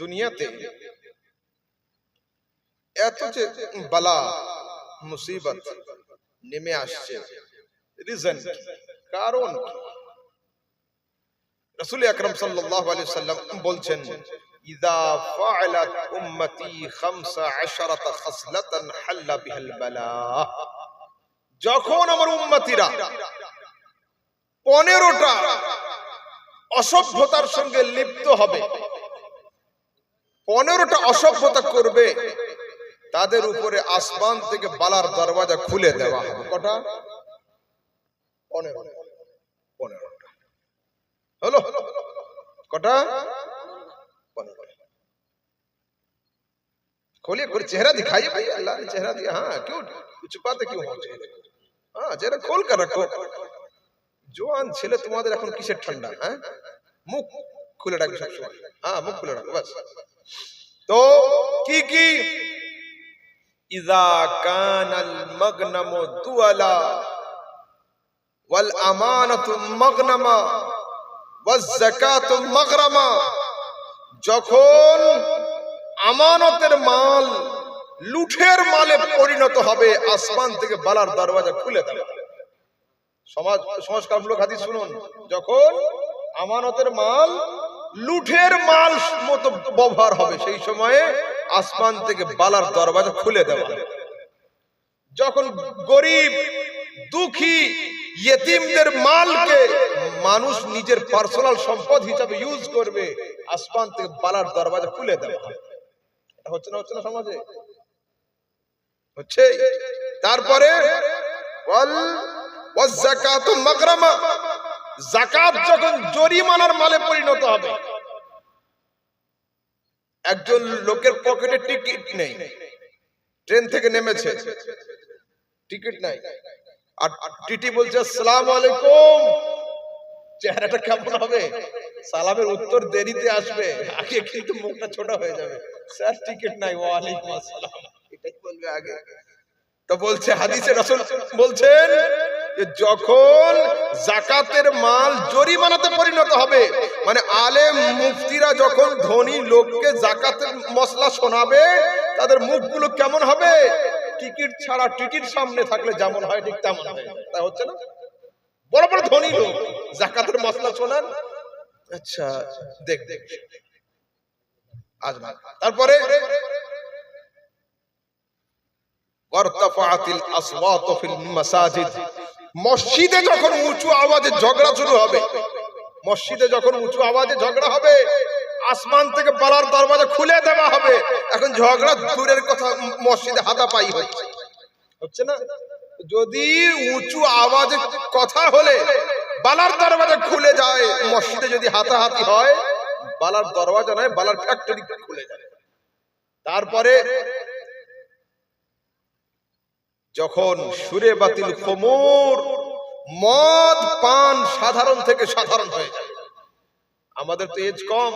দুনিয়াতে। এত যে বালা মুসিবত নেমে আসছে রিজন কারণ রসুল আকরম সাল্লাম বলছেন, ইদা ফাআলাত উম্মতি 15 খাসলাতান হাল্লা বিহাল বালা। যখন আমার উম্মতিরা পনেরোটা অসভ্যতার সঙ্গে লিপ্ত হবে পনেরোটা অসভ্যতা করবে তাদের উপরে আসমান থেকে বালার দরওয়াজা খুলে দেওয়া হবে কটা পনেরো পনেরোটা হলো কটা পনেরো खोलिए कोई चेहरा दिखाइए भाई अल्लाह ने चेहरा दिया हाँ क्यों छुपाते क्यों हो चेहरे को? हाँ चेहरा खोल कर रखो জোয়ান ছেলে তোমাদের এখন কিসের ঠান্ডা হ্যাঁ মুখ খুলে রাখবে সবসময় হ্যাঁ মুখ খুলে রাখো বাস তো কি কি? ইজা কানাল মগনম দুয়ালা ওয়াল আমানাতু মগনামা ওয়াজ যাকাতু মাগরামা। যখন আমানতের মাল, লুঠের মালে পরিণত হবে, আসমান থেকে বালার দরওয়াজা খুলে দেবে। সমাজ সংস্কারমূলক হাদিস শুনুন। যখন আমানতের মাল লুঠের মাল মতো ব্যবহার হবে সেই সময়ে আসমান থেকে বালার দরওয়াজা খুলে দেওয়া যখন গরিব, দুঃখী, ইয়েতিমদের মালকে মানুষ নিজের পার্সোনাল সম্পদ হিসাবে ইউজ করবে, আসমান থেকে বালার দরওয়াজা খুলে দেওয়া এটা হচ্ছে না হচ্ছে না সমাজে? হচ্ছে তারপরে, ওয়াল ওয়াজ্জাকাতু মাগরামা। যাকাত যখন জরিমানার মালে পরিণত হবে, একজন লোকের পকেটে টিকিট নেই, ট্রেন থেকে নেমেছে, টিকিট নাই। আর টিটি বলছে, আসসালামু আলাইকুম। চেহারাটা কেমন হবে? সালামের উত্তর দেরিতে আসবে, আগে কিন্তু মুখটা ছোট হয়ে যাবে। স্যার, টিকিট নাই, ওয়ালাইকুম আসসালাম। এটাই বলবে আগে। তো বলছে, হাদিসে রসুল বলছেন যখন জাকাতের মাল জরিমানাতে পরিণত হবে মানে আলেম মুফতিরা যখন ধনী লোককে জাকাতের মশলা শোনাবে, তাদের মুখগুলো কেমন হবে? টিকিট ছাড়া টিকিট সামনে থাকলে যেমন হয়, ঠিক তেমন হয়। তা হচ্ছে না? বড় বড় ধনী লোক জাকাতের মশলা শোনান। আচ্ছা দেখ দেখ। আজ তারপরে, ওয়ারতাফাআতিল আসওয়াতু ফিল মাসাজিদ। মসজিদে যখন উঁচু আওয়াজে ঝগড়া শুরু হবে, মসজিদে যখন উঁচু আওয়াজে ঝগড়া হবে, আসমান থেকে বালার দরওয়াজা খুলে দেওয়া হবে। এখন ঝগড়া দূরের কথা মসজিদে হাতাপাই হচ্ছে। হচ্ছে না? যদি উঁচু আওয়াজে কথা হলে, বালার দরওয়াজা খুলে যায়, মসজিদে যদি হাতাহাতি হয়, বালার দরওয়াজা নয়, বালার ফ্যাক্টরি খুলে যায়। তারপরে যখন সুরে বাতিল খমুর মদ, পান সাধারণ থেকে সাধারণ হয়ে যায়। আমাদের তো এজ কম।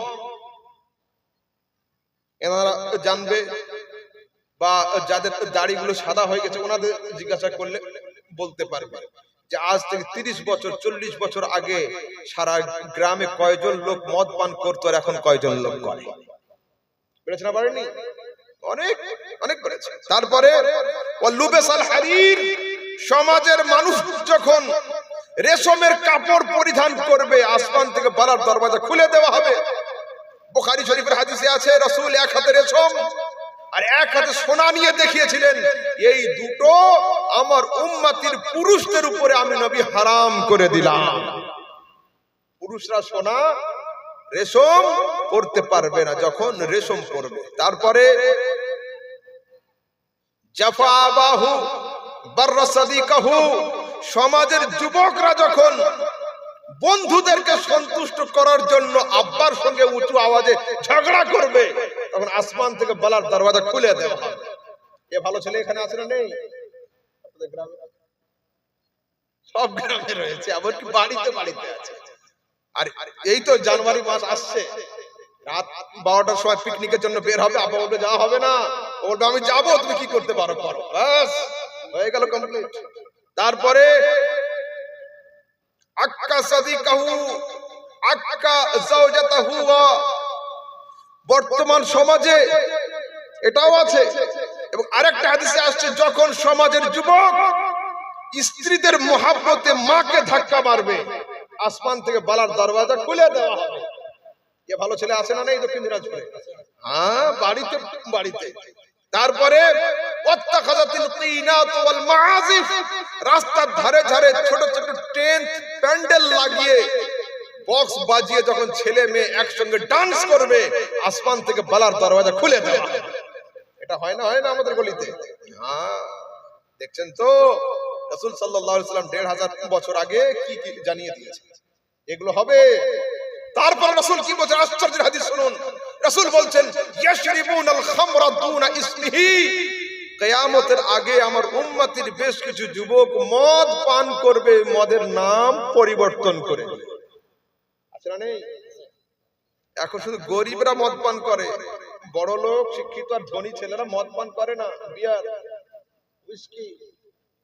এনারা জানবে বা যাদের দাড়িগুলো সাদা হয়ে গেছে, ওনাদের জিজ্ঞাসা করলে বলতে পারবে যে, আজ থেকে তিরিশ বছর, চল্লিশ বছর আগে সারা গ্রামে কয়জন লোক মদ পান করতো আর এখন কয়জন লোক করে? বেড়েছে না পারেনি অনেক অনেক করেছে তারপরে সমাজের মানুষ যখন রেশমের কাপড় পরিধান করবে, আসমান থেকে বালার দরওয়াজা খুলে দেওয়া হবে। বোখারি শরীফের হাদিসে আছে, রসুল এক হাতে রেশম আর এক হাতে সোনা নিয়ে দেখিয়েছিলেন, এই দুটো আমার উম্মাতির পুরুষদের উপরে আমি নবী হারাম করে দিলাম। পুরুষরা সোনা, রেশম পড়তে পারবে না যখন রেশম পড়বে তারপরে সমাজের যুবকরা যখন বন্ধুদেরকে সন্তুষ্ট করার জন্য আব্বার সঙ্গে উঁচু আওয়াজে ঝগড়া করবে, তখন আসমান থেকে বালার দরওয়াজা খুলে দেওয়া এ ভালো ছেলে এখানে আছে না নেই? সব গ্রামে রয়েছে, এমনকি বাড়িতে বাড়িতে আছে। আর এই তো জানুয়ারি মাস আসছে। রাত বারোটার সময় পিকনিকের জন্য বের হবে, আব্বা যাওয়া হবে না। বলবে, আমি যাব, তুমি কি করতে পারো ব্যাস, হয়ে গেল কমপ্লিট তারপরে, আক্কা আক্কা বর্তমান সমাজে এটাও আছে। এবং আরেকটা হাদিসে আসছে, যখন সমাজের যুবক স্ত্রীদের মহাব্বতে মাকে ধাক্কা মারবে, আসমান থেকে বালার দরওয়াজা খুলে দেওয়া হবে। কে ভালো ছেলে আছে না নেই দক্ষিণ দিনাজপুরে? হ্যাঁ বাড়িতে বাড়িতে। তারপরে রাস্তার ধারে ধারে ছোট ছোট টেন্ট, প্যান্ডেল লাগিয়ে বক্স বাজিয়ে যখন ছেলে মেয়ে একসঙ্গে ডান্স করবে, আসমান থেকে বালার দরওয়াজা খুলে দেওয়া। এটা হয় না হয় না আমাদের গলিতে? হ্যাঁ দেখছেন তো, রাসূল সাল্লাম দেড় হাজার বছর আগে কি কি জানিয়ে দিয়েছে এগুলো হবে। তারপর রাসূল কি বলছেন? আশ্চর্যের হাদিস শুনুন। রাসূল বলছেন ইয়াশরিবুনাল খামরা দুনা ইসমিহি কিয়ামতের আগে আমার উম্মতির বেশ কিছু যুবক মদ পান করবে, মদের নাম পরিবর্তন করে। আছে নেই? এখন শুধু গরিবরা মদ পান করে, বড় লোক, শিক্ষিত আর ধনী ছেলেরা মদ পান করে না। বিয়ার উইস্কি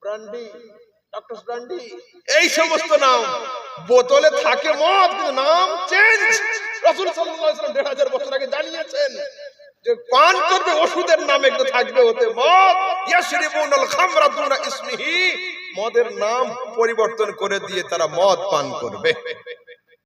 ব্রান্ডি এই সমস্ত নাম। বোতলে থাকে মদ, কিন্তু নাম চেঞ্জ রসুল দেড় হাজার বছর আগে জানিয়েছেন যে পান করবে ওষুধের নাম একটু থাকবে ওতে মদ। ইয়াশরিবুনাল খামরা দুনা ইসমিহি। মদের নাম পরিবর্তন করে দিয়ে তারা মদ পান করবে।